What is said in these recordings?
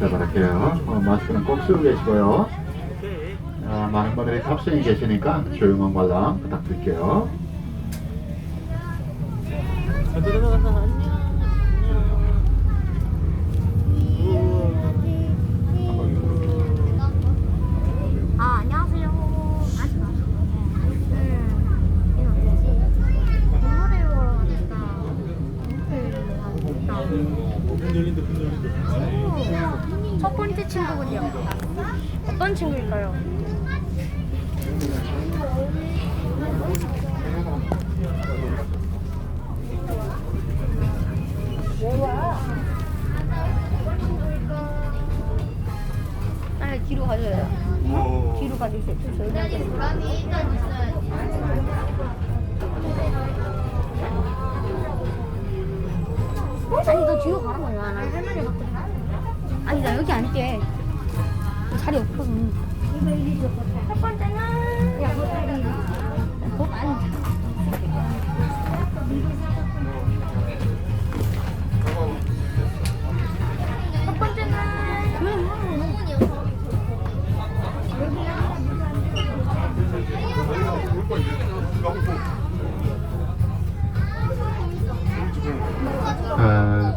출발할게요. 어, 마스크는 꼭 쓰고 계시고요. 아, 많은 분들이 탑승이 계시니까 조용한 관람 부탁드릴게요. 아 안녕하세요. 아직 안 음, 이거 뭐지? 동물을 보러 갑니다. 오, 첫 번째 친구군요. 어떤 친구일까요? 빨리 뒤로 가줘요. 뒤로 가주세요. 좀 조용히 아니 너 뒤로 가는 거야. 나 할머니 갖고 아니 나 여기 앉게. 자리 없거든. 첫 번째는 야, 뭐 앉아. 첫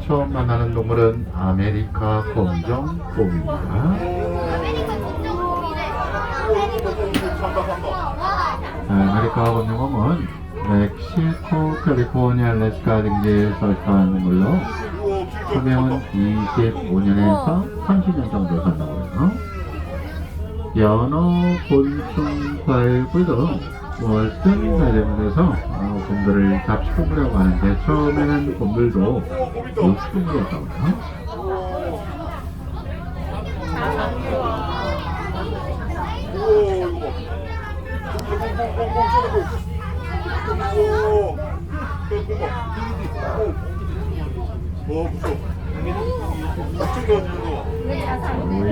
처음 만나는 동물은 아메리카 검정 곰입니다. 아, 아메리카 검정 곰은 멕시코, 캘리포니아, 알래스카 등지에 서식하는 동물로 수명은 25년에서 30년 정도 산다고 해요. 연어, 곤충, 과일, 꿀등 월등 대부분에서 어, 곰들을 잡식동물이라고 하는데 처음에는 곰들도 육식동물이었다고 해요. 오, 무서워. 엄청 더워지는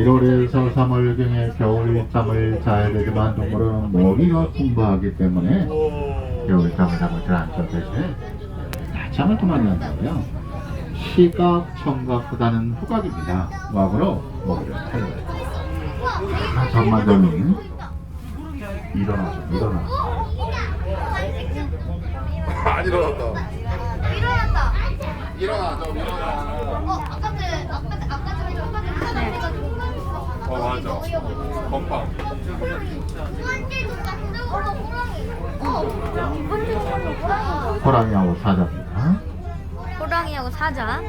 1월에서 3월경에 겨울잠을 자야 되지만 동물은 먹이가 풍부하기 때문에 거. 겨울잠을 잠을 잘안자 대신에 낮잠을 더 많이 한다고요. 시각, 청각보다는 후각입니다. 후각으로 먹이를 탈거해요. 아, 전반적인 일어나죠, 일어나. 안 일어났다. 일어났다. 일어나, 좀 일어나. 어 아까 전에 아까 아까 전에 아까 전에 해가지고 어, 맞아. 건빵. 두 번째 조카 핸드폰 호랑이. 어, 조카는 호랑이. 호랑이하고 사자입니다. 호랑이하고 사자.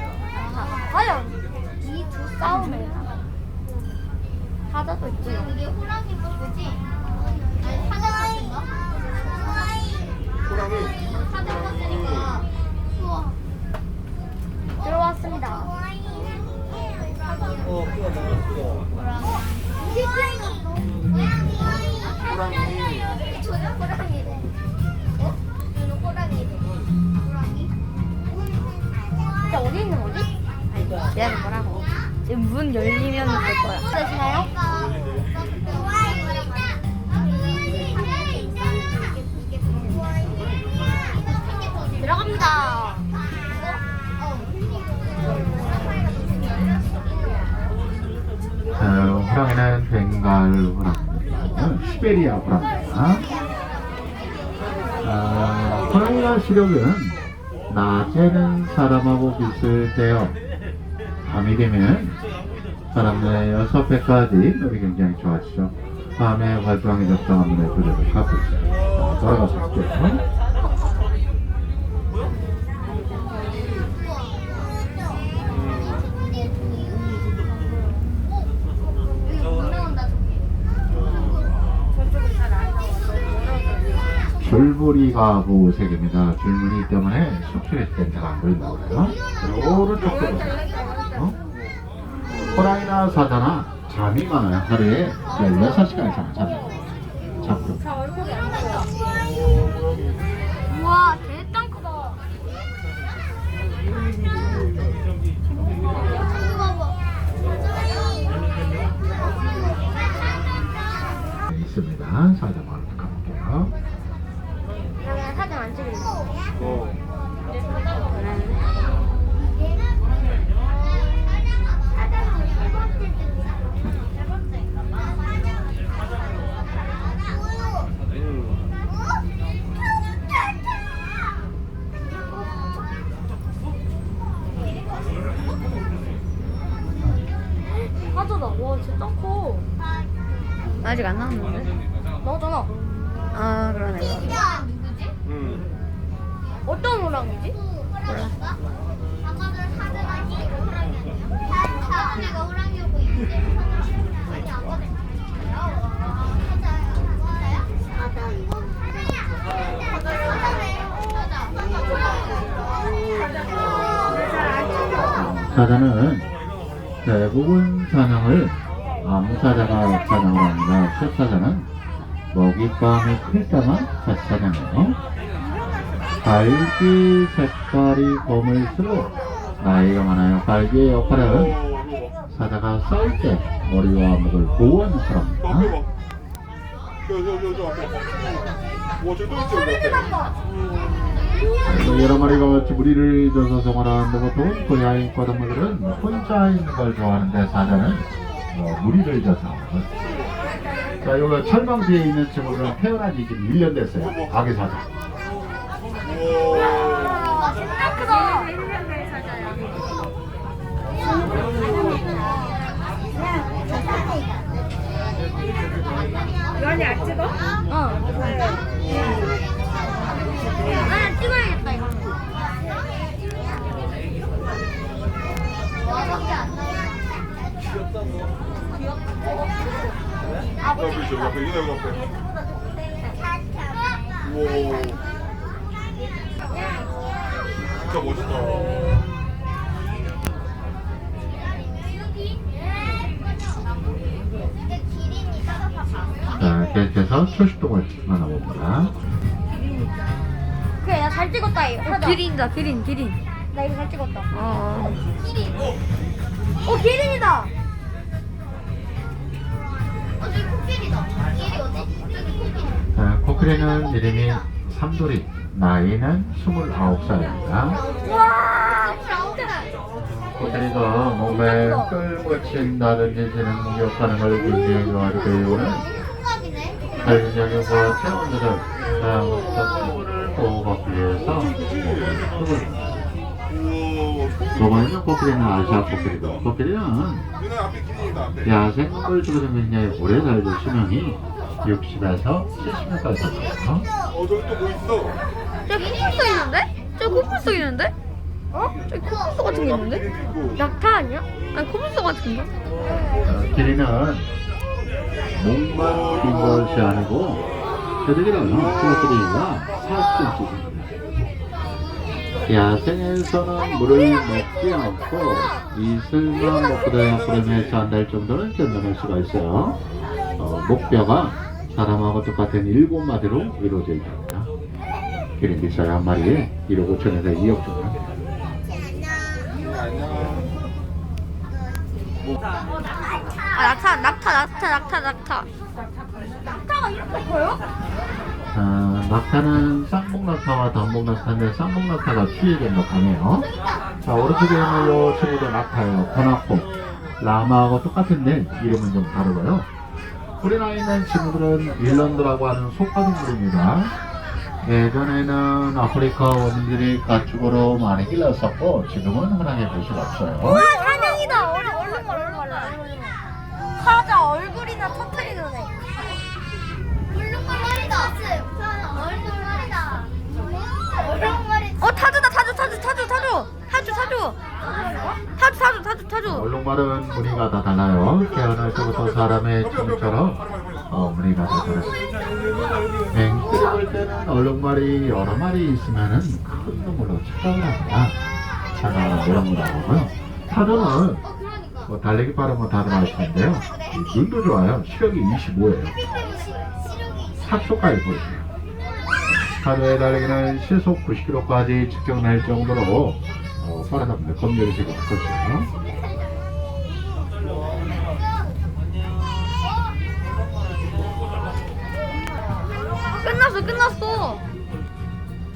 과연 이 두 싸움을 사자도 있고요. 이게 호랑이? 아니 사자 같은가? 호랑이. 내가 뭐라고. 지금 문 열리면 될 거야. 되시나요? 들어갑니다. 자, 호랑이는 벵갈 호랑입니다. 시베리아 호랑입니다. 아, 호랑이와 시력은 낮에는 사람하고 비슷해요. 밤이 되면 사람의 6배까지 눈이 굉장히 좋아지죠. 밤에 눈의 조절을 갖고 있어요. 자, 돌아가서 볼게요. 줄무늬가 보색입니다. 줄무늬 때문에 숲속에 있을 잘안 보인다고 그래요. 오른쪽도 보세요. 어? 호랑이나 사자나 잠이 많아요. 하루에 16시간 이상 잠을 자고. 우와, 대땅 크다. 있습니다. 사자 마을 가볼게요. 그냥 사진 안 찍을래. 어. 사자는 세 번째 사자다. 와, 진짜 커. 아직 안 나왔는데? 나잖아. 아 그러네 그러네. 응. 어떤 호랑이지? 아까는 호랑이 아니야? 호랑이고 이제. 사자는 대부분 사냥을 아 무 사자가 사냥을 합니다. 숫사자는 먹잇감이 클 때만 같이 사냥해요. 갈기 색깔이 검을수록 나이가 많아요. 갈기의 역할은. 사자가 싸울 때 머리와 목을 보호하는 사람입니다. 여러 마리가 무리를 져서 생활하는데 보통 고양이 과동물들은 혼자 있는 걸 좋아하는데 사자는 어, 무리를 져서 자 여기 철망지에 있는 친구들은 태어난 지 지금 1년 됐어요 아기 사자 우와. 진짜 크다. 유한이 안 찍어? 어. 아, 찍어야겠다, 이거. 옆에 있어, 옆에. 이거 여기 앞에. 우와. 진짜 멋있다. 자 계속해서 초식동을 만나봅니다 그래, 나 잘 찍었다, 이거. 하자. 기린다 기린 기린 나 이거 잘 찍었다. 어 기린. 어, 기린 자, 코끼리는 이름이 삼돌이 나이는 29살입니다 와, 코끼리가 몸에 끌고 친다든지 지는 공격하는 걸 굉장히 좋아하기 때문에 생각이네. 달균형과 체온들은 다양한 수분을 보호받기 위해서. 저번에는 코끼리는 아시아 코끼리고 코끼리는. 야생동물 중에서 굉장히 오래 살고 수명이 60에서 70년까지 살거든요 어, 저기 또 뭐 있어? 저 코뿔소 있는데? 저 코뿔소 있는데? 어? 저기 코뿔소 같은 게 있는데? 낙타 아니야? 아니 코뿔소 같은 거? 어, 길이는 목만 긴 것이 아니고 저들이라면 코끼리가 40cm입니다 야생에서는 물을 먹지 않고 이슬만 먹고도 구름에 처한달 정도는 견뎌낼 수가 있어요 어, 목뼈가 사람하고 똑같은 일곱 마디로 이루어져 있답니다 기린 비싸요 한 마리에 1억 5천에서 2억 정도 합니다. 아 낙타 낙타 낙타 낙타 낙타 낙타가 이렇게 커요? 아, 낙타는 쌍봉낙타와 단봉낙타인데 쌍봉낙타가 추위에 좀더 강해요. 자, 오른쪽에 있는 요 친구도 낙타예요. 코나코. 라마하고 똑같은데 이름은 좀 다르고요. 우리나라에 있는 친구들은 일런드라고 하는 속가동물입니다. 예전에는 아프리카 원인들이 가축으로 많이 길렀었고 지금은 흔하게 볼 수가 없어요. 와, 사냥이다. 얼른, 얼른 말, 얼른 말. 사자 얼굴이나 터 얼룩말은 무늬가 다 달라요. 태어날 때부터 사람의 춤처럼 어, 무늬가 다 달라요. 맹뜨를 볼 때는 얼룩말이 여러 마리 있으면은 큰 놈으로 착각을 합니다. 차가. 타조는 어 그러니까. 뭐 달리기 건 다들 아시는데요. 이 눈도 좋아요. 시력이 25예요. 시력이 4초까지 보여요. 하루에 달리기는 시속 90km까지 측정될 정도로 어, 빠르답니다. 검열이 되고 그렇죠. 끝났어 끝났어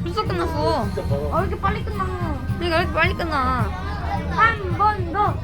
벌써 끝났어 아, 왜 이렇게 빨리 끝났노? 내가 왜 이렇게 빨리 끝나 한 번 더.